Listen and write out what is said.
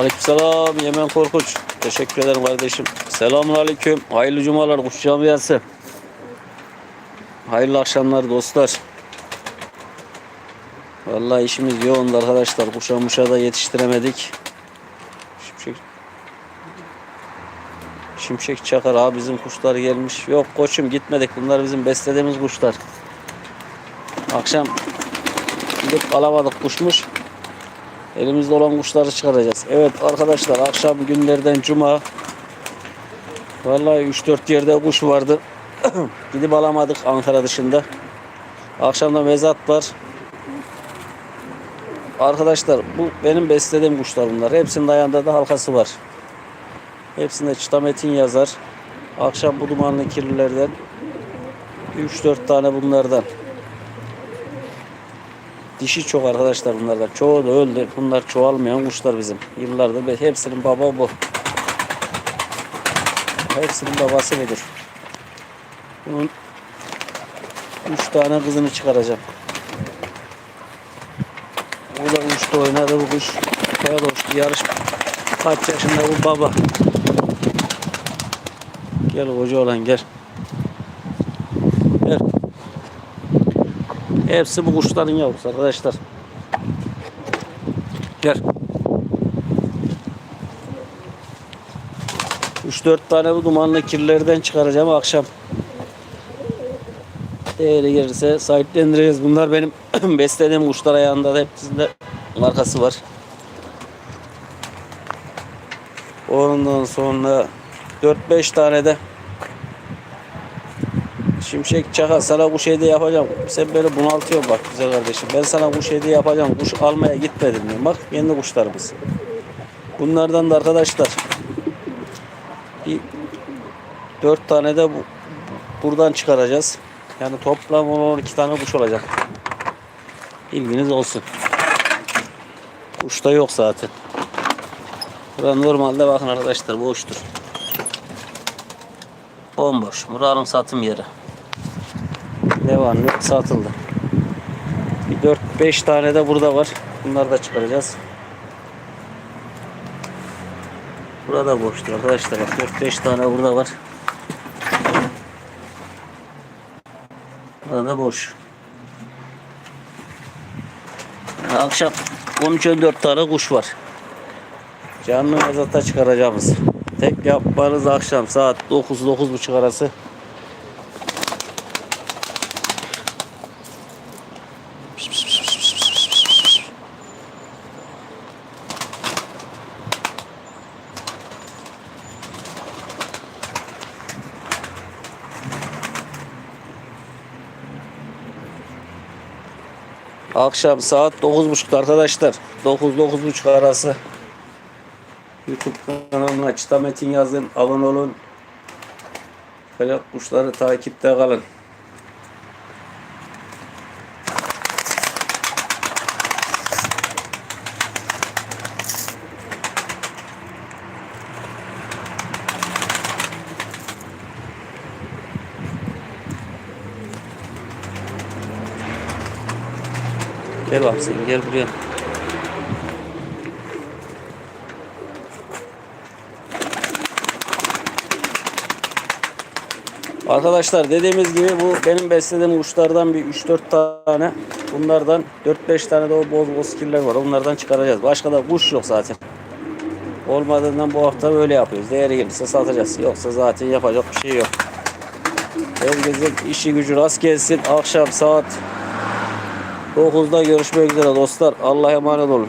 Aleykümselam Yemen Korkunç. Teşekkür ederim kardeşim. Selamun aleyküm. Hayırlı cumalar kuş camiası. Hayırlı akşamlar dostlar. Vallahi işimiz yoğundu arkadaşlar. Kuşa da yetiştiremedik. Şimşek, Şimşek Çakar abi bizim kuşlar gelmiş. Yok koçum gitmedik. Bunlar bizim beslediğimiz kuşlar. Akşam gidip alamadık kuşmuş. Elimizde olan kuşları çıkaracağız. Evet arkadaşlar akşam günlerden cuma. Vallahi 3-4 yerde kuş vardı. Gidip alamadık Ankara dışında. Akşamda mezat var. Arkadaşlar bu benim beslediğim kuşlar bunlar. Hepsinin ayağında da halkası var. Hepsinde çıta metin yazar. Akşam bu dumanlı kirlilerden 3-4 tane bunlardan. Dişi çok arkadaşlar bunlardan. Çoğu da öldü. Bunlar çoğalmayan kuşlar bizim. Yıllardır hepsinin baba bu. Hepsinin babası budur. Bunun üç tane kızını çıkaracağım. Bu da uçtu oynadı bu kuş. Kaya doştu yarış. Kaç yaşında bu baba. Gel koca olan. Gel. Hepsi bu kuşların yavrusu arkadaşlar. Gel. 3-4 tane bu dumanlı kirlerden çıkaracağım akşam. Değeri gelirse sahiplendireceğiz. Bunlar benim beslediğim kuşlar ayağında da hepsinde markası var. Ondan sonra 4-5 tane de Şimşek Çaka sana kuş hediye yapacağım. Sen beni bunaltıyor bak güzel kardeşim. Ben sana kuş hediye yapacağım. Kuş almaya gitmedim diyorum. Bak kendi kuşlarımız. Bunlardan da arkadaşlar bir dört tane de bu, buradan çıkaracağız. Yani toplam 12 tane kuş olacak. Bilginiz olsun. Kuş da yok zaten. Bura normalde bakın arkadaşlar boştur. Bomboş. Buranın satım yeri. Devamlı satıldı. Bir 4-5 tane de burada var. Bunları da çıkaracağız. Burada boştur arkadaşlar. Bak 4-5 tane burada var. Burada boş. Akşam 13-14 tane kuş var. Canlı mezata çıkaracağımız. Tek yapmanız akşam saat 9-9.30 arası Akşam saat 9.30 arkadaşlar. 9-9.30 arası. YouTube kanalına Çıta Metin yazın. Abone olun. Böyle kuşları takipte kalın. Gel bak sen gel buraya. Arkadaşlar dediğimiz gibi bu benim beslediğim kuşlardan bir 3-4 tane. Bunlardan 4-5 tane de o boz boz kirler var. Onlardan çıkaracağız. Başka da kuş yok zaten. Olmadığından bu hafta böyle yapıyoruz. Değeri gelirse satacağız. Yoksa zaten yapacak bir şey yok. Herkesin işi gücü rast gelsin. Akşam saat 9'da görüşmek üzere dostlar. Allah'a emanet olun.